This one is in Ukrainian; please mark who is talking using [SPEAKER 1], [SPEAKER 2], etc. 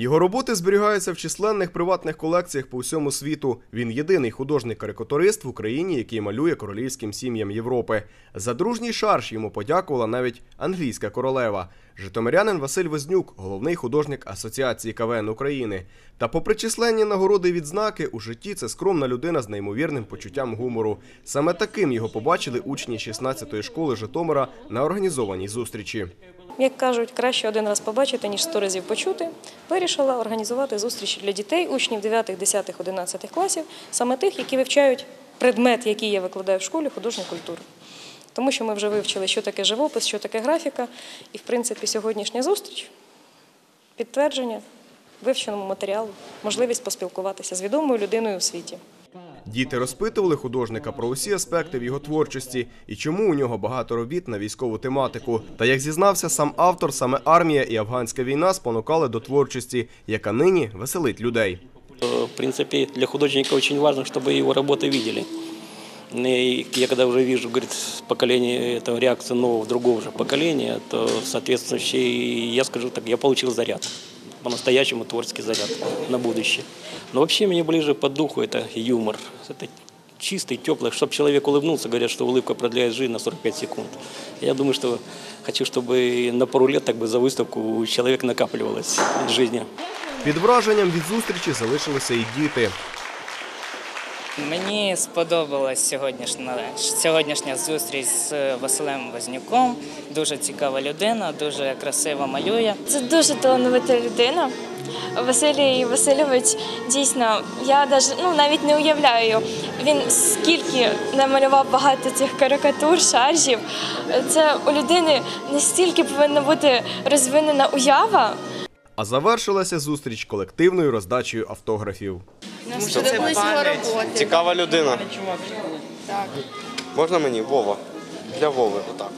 [SPEAKER 1] Його роботи зберігаються в численних приватних колекціях по всьому світу. Він єдиний художник-карикатурист в Україні, який малює королівським сім'ям Європи. За дружній шарж йому подякувала навіть англійська королева. Житомирянин Василь Вознюк, головний художник Асоціації КВН України. Та попри численні нагороди відзнаки, у житті це скромна людина з неймовірним почуттям гумору. Саме таким його побачили учні 16-ї школи Житомира на організованій зустрічі.
[SPEAKER 2] Як кажуть, краще один раз побачити, ніж сто разів почути, вирішила організувати зустрічі для дітей, учнів 9, 10, 11 класів, саме тих, які вивчають предмет, який я викладаю в школі художню культуру. Тому що ми вже вивчили, що таке живопис, що таке графіка, і, в принципі, сьогоднішня зустріч підтвердження вивченому матеріалу, можливість поспілкуватися з відомою людиною у світі.
[SPEAKER 1] Діти розпитували художника про усі аспекти в його творчості і чому у нього багато робіт на військову тематику. Та як зізнався сам автор, саме армія і афганська війна спонукали до творчості, яка нині веселить людей.
[SPEAKER 3] Э, В принципе, для художника очень важно, чтобы его работы видели. И я когда уже вижу, говорит, поколение, это реакция нового, другого же поколения, то, соответственно, я скажу так, я получил заряд, по-настоящему творческий заряд на будущее. Но вообще мне ближе по духу это юмор, это чистый, теплый, чтобы человек улыбнулся, говорят, что улыбка продляет жизнь на 45 секунд. Я думаю, что хочу, чтобы на пару лет так бы за выставку у человека накапливалось жизни.
[SPEAKER 1] Під враженням від зустрічі залишилися і діти.
[SPEAKER 4] Мені сподобалась сьогоднішня, сьогоднішня зустріч з Василем Вознюком. Дуже цікава людина, дуже красиво малює.
[SPEAKER 5] Це дуже талановита людина. Василій Васильович, дійсно, я даже, ну, навіть не уявляю, він скільки намалював багато цих карикатур, шаржів. Це у людини настільки повинна бути розвинена уява.
[SPEAKER 1] А завершилася зустріч колективною роздачею автографів.
[SPEAKER 6] Цікава людина. Можна мені? Вова. Для Вови, отак.